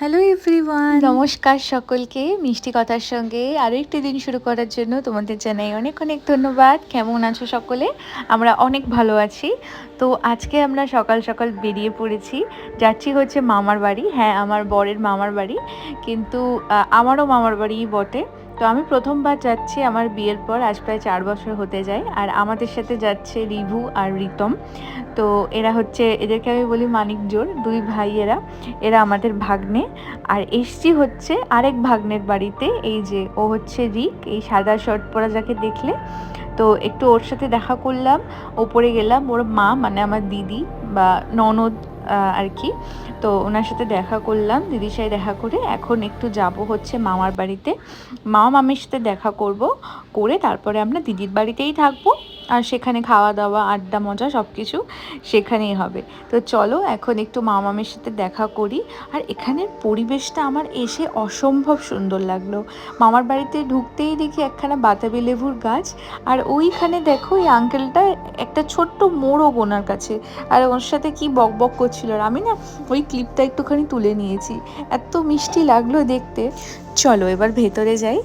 Hello everyone নমস্কার সকলকে। মিষ্টি কথার সঙ্গে আরও একটি দিন শুরু করার জন্য তোমাদের জানাই অনেক অনেক ধন্যবাদ। কেমন আছো সকলে? আমরা অনেক ভালো আছি। তো আজকে আমরা সকাল সকাল বেরিয়ে পড়েছি। যাচ্ছি হচ্ছে মামার বাড়ি। হ্যাঁ আমার বরের মামার বাড়ি। কিন্তু আমারও মামার বাড়িই বটে। তো আমি প্রথমবার যাচ্ছি আমার বিয়ের পর, আজ প্রায় চার বছর হতে যায়, আর আমাদের সাথে যাচ্ছে রিভু আর রিতম। তো এরা হচ্ছে, এদেরকে আমি বলি মানিক জোর, দুই ভাই এরা এরা আমাদের ভাগ্নে। আর এসছি হচ্ছে আরেক ভাগ্নের বাড়িতে, এই যে ও হচ্ছে রিক, এই সাদা শার্ট পরা যাকে দেখলে। তো একটু ওর সাথে দেখা করলাম, ওপরে গেলাম, ওর মা মানে আমার দিদি বা ননদ আর কি। তো ওনার সাথে দেখা করলাম, দিদির সাথে দেখা করে এখন একটু যাব হচ্ছে মামার বাড়িতে। মামা মামির সাথে দেখা করব, করে তারপরে আমরা দিদির বাড়িতেই থাকব। আর সেখানে খাওয়া দাওয়া আড্ডা মজা সব কিছু সেখানেই হবে। তো চলো এখন একটু মামা মামির সাথে দেখা করি। আর এখানের পরিবেশটা আমার এসে অসম্ভব সুন্দর লাগল। মামার বাড়িতে ঢুকতেই দেখি একখানা বাতাবি লেবুর গাছ। আর ওইখানে দেখো এই আঙ্কেলটা একটা ছোট্ট মোড়ক ওনার কাছে। আর ওর সাথে কি বক বক করছিল। আর আমি না ওই ক্লিপটা একটুখানি তুলে নিয়েছি। এত মিষ্টি লাগল দেখতে। চলো এবার ভেতরে যাই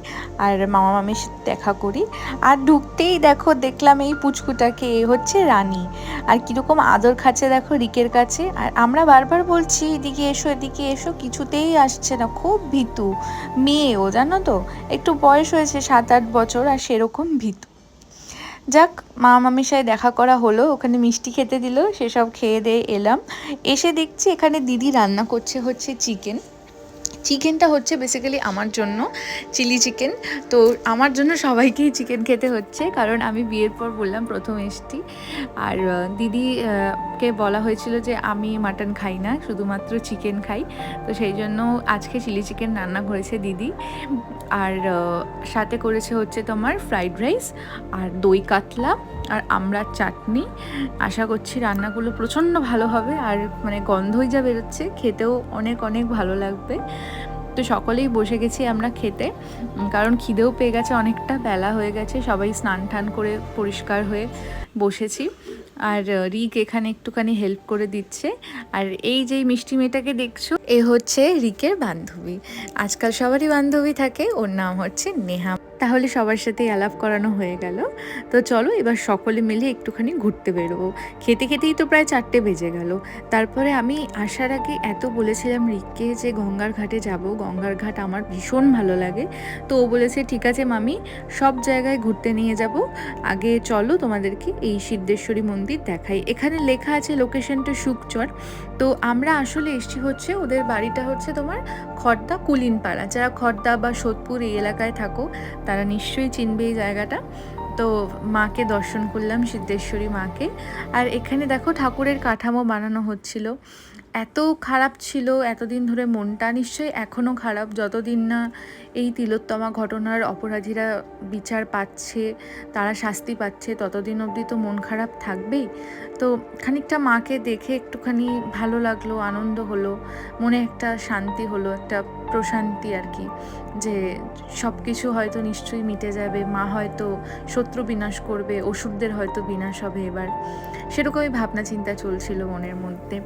আর মামা মামির সাথে দেখা করি। আর ঢুকতেই দেখো দেখলাম এই পুচকুটাকে এ হচ্ছে রানী। আর কীরকম আদর খাচ্ছে দেখো রিকের কাছে। আর আমরা বারবার বলছি, এদিকে এসো এদিকে এসো। কিছুতেই আসছে না। খুব ভীতু। মেয়েও জানো তো? একটু বয়স হয়েছে সাত আট বছর, আর সেরকম ভীতু। যাক মা মামির সাথে দেখা করা হলো। ওখানে মিষ্টি খেতে দিল, সেসব খেয়ে দিয়ে এলাম। এসে দেখছি এখানে দিদি রান্না করছে হচ্ছে চিকেন। চিকেনটা হচ্ছে বেসিক্যালি আমার জন্য চিলি চিকেন তো আমার জন্য সবাইকেই চিকেন খেতে হচ্ছে, কারণ আমি বিয়ের পর বললাম প্রথম এসছি। আর দিদি কে বলা হয়েছিল যে আমি মাটন খাই না, শুধুমাত্র চিকেন খাই। তো সেই জন্য আজকে চিলি চিকেন রান্না করেছে দিদি। আর সাথে করেছে হচ্ছে তোমার ফ্রাইড রাইস আর দই কাতলা আর আমড়ার চাটনি। আশা করছি রান্নাগুলো প্রচণ্ড ভালো হবে আর মানে গন্ধই যা বেরোচ্ছে, খেতেও অনেক অনেক ভালো লাগবে। তো সকলেই বসে গেছি আমরা খেতে। কারণ খিদেও পেয়ে গেছে, অনেকটা বেলা হয়ে গেছে, সবাই স্নান টান করে পরিষ্কার হয়ে বসেছি। আর রিক এখানে একটুখানি হেল্প করে দিচ্ছে। আর এই যে মিষ্টি মেয়েটাকে দেখছ, এ হচ্ছে রিকের বান্ধবী। আজকাল সবারই বান্ধবী থাকে, ওর নাম হচ্ছে নেহা। তাহলে সবার সাথে আলাপ করানো হয়ে গেল। তো চলো এবার সকলে মিলে একটুখানি ঘুরতে বেরোবো। খেতে খেতেই তো প্রায় চারটে বেজে গেল। তারপরে আমি আসার আগে এত বলেছিলাম রিককে যে গঙ্গার ঘাটে যাব। গঙ্গার ঘাট আমার ভীষণ ভালো লাগে। তো ও বলেছে, ঠিক আছে মামি, সব জায়গায় ঘুরতে নিয়ে যাব। আগে চলো তোমাদেরকে এই সিদ্ধেশ্বরী মন্দির দেখাই। এখানে লেখা আছে লোকেশনটা সুকচর তো আমরা আসলে এসছি হচ্ছে ওদের বাড়িটা হচ্ছে তোমার খর্দা কুলিনপাড়া। যারা খর্দা বা সোদপুর এই এলাকায় থাকো, তারা নিশ্চয়ই চিনবে এই জায়গাটা। তো মাকে দর্শন করলাম, সিদ্ধেশ্বরী মাকে। আর এখানে দেখো ঠাকুরের কাঠামো বানানো হচ্ছিল। এত খারাপ ছিল, এতদিন ধরে মনটা নিশ্চয়ই এখনও খারাপ। যতদিন না এই তিলোত্তমা ঘটনার অপরাধীরা বিচার পাচ্ছে, তারা শাস্তি পাচ্ছে, ততদিন অবধি তো মন খারাপ থাকবেই। তো খানিকটা মাকে দেখে একটুখানি ভালো লাগল, আনন্দ হলো, মনে একটা শান্তি হলো, একটা প্রশান্তি আর কি, যে সব কিছু হয়তো নিশ্চয়ই মিটে যাবে, মা হয়তো শত্রু বিনাশ করবে ওষুধদের হয়তো বিনাশ হবে এবার। সেরকমই ভাবনা চিন্তা চলছিল মনের মধ্যে।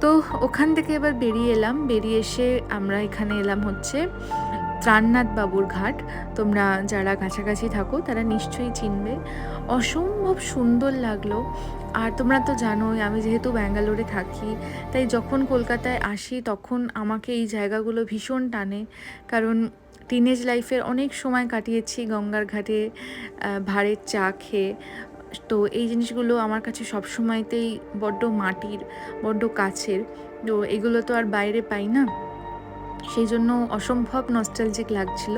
তো ওখান থেকে এবার বেরিয়ে এলাম। বেরিয়ে এসে আমরা এখানে এলাম হচ্ছে ত্রাণনাথ বাবুর ঘাট। তোমরা যারা কাছাকাছি থাকো, তারা নিশ্চয়ই চিনবে। অসম্ভব সুন্দর লাগল। আর তোমরা তো জানোই, আমি যেহেতু ব্যাঙ্গালোরে থাকি, তাই যখন কলকাতায় আসি তখন আমাকে এই জায়গাগুলো ভীষণ টানে। কারণ টিনেজ লাইফের অনেক সময় কাটিয়েছি গঙ্গার ঘাটে ভাড়ের চা খেয়ে। তো এই জিনিসগুলো আমার কাছে সব সময়তেই বড্ড মাটির, বড্ড কাছের। তো এগুলো তো আর বাইরে পাই না। সেই জন্য অসম্ভব নস্টালজিক লাগছিল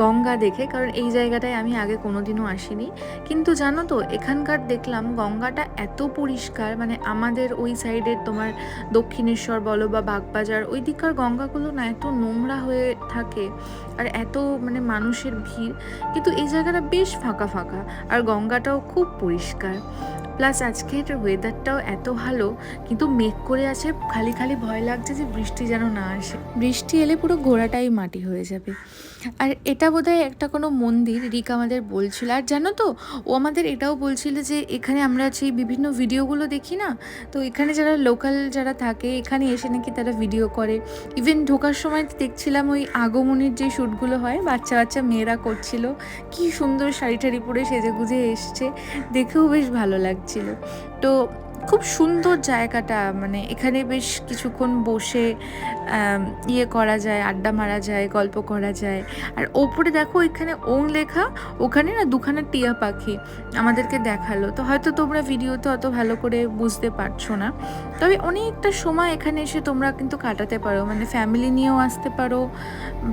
গঙ্গা দেখে, কারণ এই জায়গাটায় আমি আগে কোনোদিনও আসিনি। কিন্তু জানো তো, এখানকার দেখলাম গঙ্গাটা এত পরিষ্কার মানে আমাদের ওই সাইডের তোমার দক্ষিণেশ্বর বলো বা বাগবাজার, ওই দিককার গঙ্গাগুলো না এত নোংরা হয়ে থাকে আর এত মানে মানুষের ভিড়। কিন্তু এই জায়গাটা বেশ ফাঁকা ফাঁকা আর গঙ্গাটাও খুব পরিষ্কার। প্লাস আজকের ওয়েদারটাও এত ভালো, কিন্তু মেঘ করে আছে, খালি খালি ভয় লাগছে যে বৃষ্টি যেন না আসে। বৃষ্টি এলে পুরো ঘোড়াটাই মাটি হয়ে যাবে। আর এটা বোধহয় একটা কোনো মন্দির, রিক আমাদের বলছিল। আর জানো তো, ও আমাদের এটাও বলছিল যে এখানে আমরা যে বিভিন্ন ভিডিওগুলো দেখি না, তো এখানে যারা লোকাল যারা থাকে, এখানে এসে নাকি তারা ভিডিও করে। ইভেন ঢোকার সময় দেখছিলাম ওই আগমনের যে শ্যুটগুলো হয়, বাচ্চা বাচ্চা মেয়েরা করছিল। কি সুন্দর শাড়ি টাড়ি পরে সেজে গুজে এসছে, দেখেও বেশ ভালো লাগছিল তো খুব সুন্দর জায়গাটা মানে এখানে বেশ কিছুক্ষণ বসে ইয়ে করা যায়, আড্ডা মারা যায়, গল্প করা যায়। আর ওপরে দেখো এখানে ওং লেখা, ওখানে না দুখানা টিয়া পাখি আমাদেরকে দেখাল। তো হয়তো তোমরা ভিডিওতে অত ভালো করে বুঝতে পারছ না। তবে অনেকটা সময় এখানে এসে তোমরা কিন্তু কাটাতে পারো। মানে ফ্যামিলি নিয়েও আসতে পারো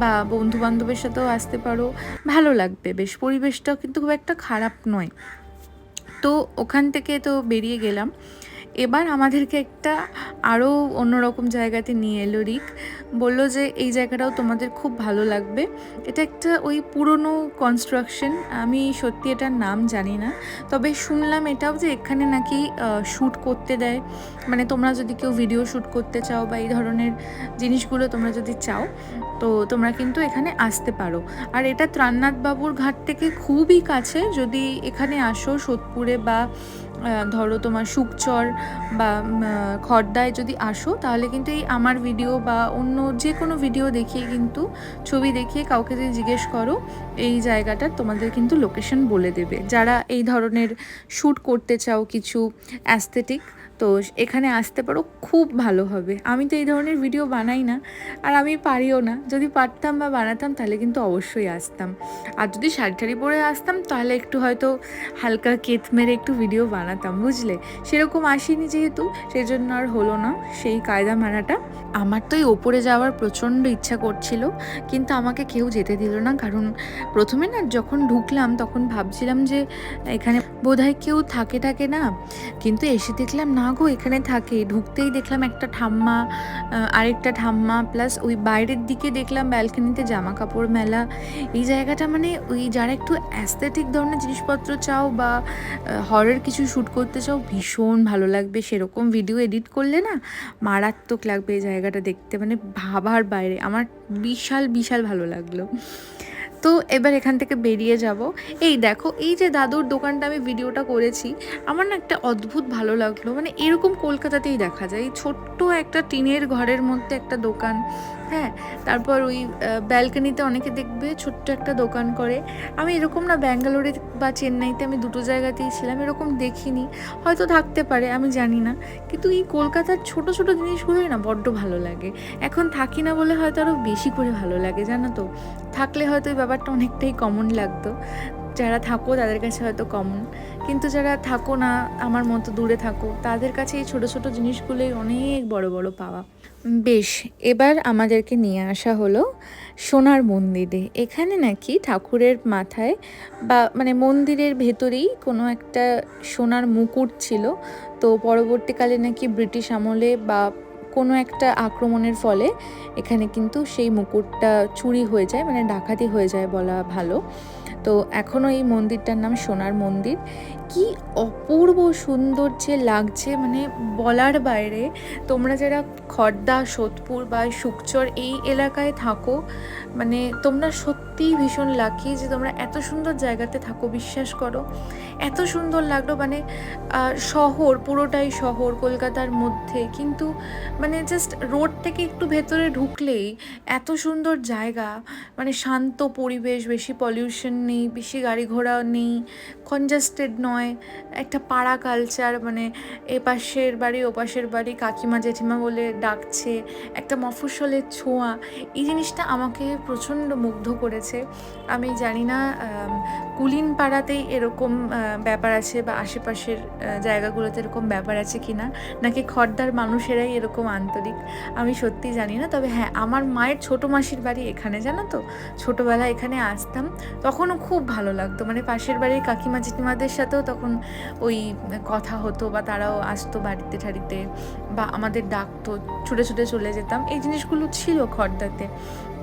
বা বন্ধু বান্ধবের সাথেও আসতে পারো। ভালো লাগবে বেশ। পরিবেশটাও কিন্তু খুব একটা খারাপ নয়। তো ওখান থেকে তো বেরিয়ে গেলাম। এবার আমাদেরকে একটা আরও অন্যরকম জায়গাতে নিয়ে এলো রিক। বলল যে, এই জায়গাটাও তোমাদের খুব ভালো লাগবে। এটা একটা ওই পুরনো কনস্ট্রাকশন আমি সত্যি এটার নাম জানি না। তবে শুনলাম এটাও যে এখানে নাকি শ্যুট করতে দেয়। মানে তোমরা যদি কেউ ভিডিও শ্যুট করতে চাও বা এই ধরনের জিনিসগুলো তোমরা যদি চাও, তো তোমরা কিন্তু এখানে আসতে পারো। আর এটা ত্রাণনাথ বাবুর ঘাট থেকে খুবই কাছে। যদি এখানে আসো সোদপুরে বা ধরো তোমার সুকচর বা খর্দায় যদি আসো, তাহলে কিন্তু এই আমার ভিডিও বা অন্য যে কোনো ভিডিও দেখিয়ে কিন্তু, ছবি দেখিয়ে কাউকে যদি জিজ্ঞেস করো, এই জায়গাটার তোমাদের কিন্তু লোকেশন বলে দেবে। যারা এই ধরনের শ্যুট করতে চাও কিছু অ্যাস্থেটিক তো এখানে আসতে পারো, খুব ভালো হবে। আমি তো এই ধরনের ভিডিও বানাই না, আর আমি পারিও না। যদি পারতাম বা বানাতাম, তাহলে কিন্তু অবশ্যই আসতাম। আর যদি শাড়ি টাড়ি পরে আসতাম, তাহলে একটু হয়তো হালকা কেত মেরে একটু ভিডিও বানাতাম, বুঝলে? সেরকম আসিনি যেহেতু সেই জন্য আর হলো না সেই কায়দা মারাটা আমার তো এই ওপরে যাওয়ার প্রচণ্ড ইচ্ছা করছিল, কিন্তু আমাকে কেউ যেতে দিল না। কারণ প্রথমে না যখন ঢুকলাম, তখন ভাবছিলাম যে এখানে বোধহয় কেউ থাকে থাকে না। কিন্তু এসে দেখলাম না গো এখানে থাকে। ঢুকতেই দেখলাম একটা ঠাম্মা আরেকটা ঠাম্মা প্লাস ওই বাইরের দিকে দেখলাম ব্যালকনিতে জামা কাপড় মেলা। এই জায়গাটা মানে ওই যারা একটু অ্যাস্থেটিক ধরনের জিনিসপত্র চাও বা হরের কিছু শ্যুট করতে চাও, ভীষণ ভালো লাগবে। সেরকম ভিডিও এডিট করলে না মারাত্মক লাগবে এই জায়গাটা দেখতে। মানে ভাবার বাইরে। আমার বিশাল বিশাল ভালো লাগল। তো এবার এখান থেকে বেরিয়ে যাব। এই দেখো, এই যে দাদুর দোকানটা আমি ভিডিওটা করেছি, আমার না একটা অদ্ভুত ভালো লাগল। মানে এরকম কলকাতাতেই দেখা যায়। এই ছোট্ট একটা টিনের ঘরের মধ্যে একটা দোকান হ্যাঁ তারপর ওই ব্যালকনিতে অনেকে দেখবে ছোট্ট একটা দোকান করে। আমি এরকম না ব্যাঙ্গালোরে বা চেন্নাইতে আমি দুটো জায়গাতেই ছিলাম, এরকম দেখিনি। হয়তো থাকতে পারে, আমি জানি না। কিন্তু এই কলকাতার ছোট ছোট জিনিসগুলোই না বড্ড ভালো লাগে। এখন থাকি না বলে হয়তো আরও বেশি করে ভালো লাগে, জানো তো? থাকলে হয়তো এই ব্যাপারটা অনেকটাই কমন লাগতো। যারা থাকো তাদের কাছে হয়তো কমন কিন্তু যারা থাকো না, আমার মতো দূরে থাকো, তাদের কাছে এই ছোটো ছোটো জিনিসগুলোই অনেক বড় বড় পাওয়া। বেশ, এবার আমাদেরকে নিয়ে আসা হলো সোনার মন্দিরে। এখানে নাকি ঠাকুরের মাথায় বা মানে মন্দিরের ভেতরেই কোনো একটা সোনার মুকুট ছিল। তো পরবর্তীকালে নাকি ব্রিটিশ আমলে বা কোনো একটা আক্রমণের ফলে এখানে কিন্তু সেই মুকুটটা চুরি হয়ে যায় মানে ডাকাতি হয়ে যায় বলা ভালো। তো এখনও এই মন্দিরটার নাম সোনার মন্দির। কি অপূর্ব সুন্দর যে লাগছে মানে বলার বাইরে, তোমরা যারা খড়দা সোদপুর বা সুকচর এই এলাকায় থাকো মানে তোমরা সত্যিই ভীষণ লাকি যে তোমরা এত সুন্দর জায়গাতে থাকো, বিশ্বাস করো। এত সুন্দর লাগল মানে শহর, পুরোটাই শহর, কলকাতার মধ্যে। কিন্তু মানে জাস্ট রোড থেকে একটু ভেতরে ঢুকলেই এত সুন্দর জায়গা মানে শান্ত পরিবেশ, বেশি পলিউশন নেই, বেশি গাড়ি ঘোড়া নেই কনজাস্টেড নয়। একটা পাড়া কালচার মানে এ পাশের বাড়ি, ও পাশের বাড়ি, কাকিমা, জেঠিমা বলে ডাকছে, একটা মফস্বলের ছোঁয়া, এই জিনিসটা আমাকে প্রচণ্ড মুগ্ধ করেছে। আমি জানি না কুলিন পাড়াতেই এরকম ব্যাপার আছে বা আশেপাশের জায়গাগুলোতে এরকম ব্যাপার আছে কি না নাকি খড়দার মানুষেরাই এরকম আন্তরিক, আমি সত্যি জানি না। তবে হ্যাঁ আমার মায়ের ছোটো মাসির বাড়ি এখানে, জানো তো? ছোটোবেলায় এখানে আসতাম, তখনও খুব ভালো লাগতো। মানে পাশের বাড়ির কাকিমা, জেঠিমাদের সাথেও তখন ওই কথা হতো বা তারাও আসতো বাড়িতে ঠাড়িতে বা আমাদের ডাকতো, ছুটে ছুটে চলে যেতাম। এই জিনিসগুলো ছিল খর্দাতে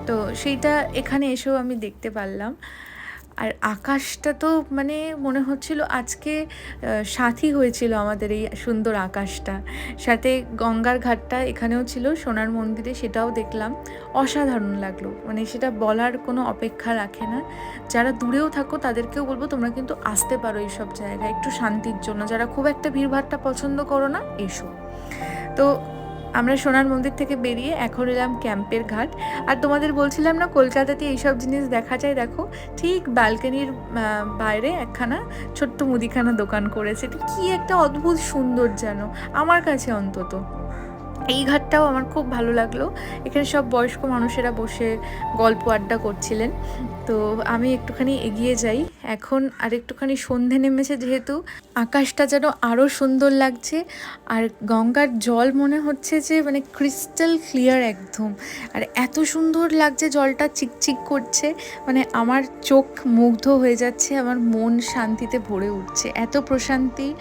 তো সেইটা এখানে এসেও আমি দেখতে পারলাম। আর আকাশটা তো মানে মনে হচ্ছিল আজকে সাথী হয়েছিল আমাদের এই সুন্দর আকাশটা। সাথে গঙ্গার ঘাটটা এখানেও ছিল, সোনার মন্দিরে সেটাও দেখলাম। অসাধারণ লাগল মানে সেটা বলার কোনো অপেক্ষা রাখে না। যারা দূরেও থাকো তাদেরকেও বলব তোমরা কিন্তু আসতে পারো এইসব জায়গায়, একটু শান্তির জন্য। যারা খুব একটা ভিড়ভাড়টা পছন্দ করো না, এসো। তো আমরা সোনার মন্দির থেকে বেরিয়ে এখন এলাম ক্যাম্পের ঘাট। আর তোমাদের বলছিলাম না কলকাতাতে এইসব জিনিস দেখা যায়, দেখো। ঠিক ব্যালকানির বাইরে একখানা ছোট্ট মুদিখানা দোকান করেছে। এটা কী একটা অদ্ভুত সুন্দর যেন, আমার কাছে অন্তত। এই ঘাটটাও আমার খুব ভালো লাগল। এখানে সব বয়স্ক মানুষেরা বসে গল্প আড্ডা করছিলেন। তো আমি একটুখানি এগিয়ে যাই। এখন আর একটুখানি সন্ধে নেমেছে যেহেতু। আকাশটা যেন আরও সুন্দর লাগছে। আর গঙ্গার জল মনে হচ্ছে যে মানে ক্রিস্টাল ক্লিয়ার একদম। আর এত সুন্দর লাগছে জলটা চিকচিক করছে। মানে আমার চোখ মুগ্ধ হয়ে যাচ্ছে, আমার মন শান্তিতে ভরে উঠছে। এত প্রশান্তি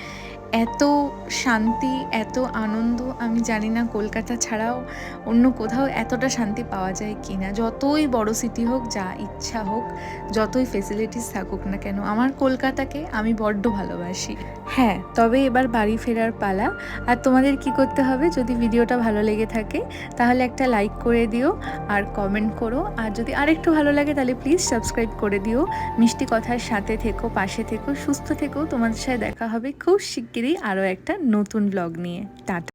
এত শান্তি, এত আনন্দ আমি জানি না কলকাতা ছাড়াও অন্য কোথাও এতটা শান্তি পাওয়া যায় কি না। যতই বড় সিটি হোক, যা ইচ্ছা হোক, যতই ফেসিলিটিস থাকুক না কেন, আমার কলকাতাকে আমি বড্ড ভালোবাসি। হ্যাঁ তবে এবার বাড়ি ফেরার পালা। আর তোমাদের কি করতে হবে? যদি ভিডিওটা ভালো লেগে থাকে, তাহলে একটা লাইক করে দিও আর কমেন্ট করো। আর যদি আরেকটু ভালো লাগে, তাহলে প্লিজ সাবস্ক্রাইব করে দিও। মিষ্টি কথার সাথে থেকো, পাশে থেকো, সুস্থ থেকো। তোমাদের সাথে দেখা হবে খুব শিগগিরই আরও একটা নতুন ব্লগ নিয়ে। টাটা।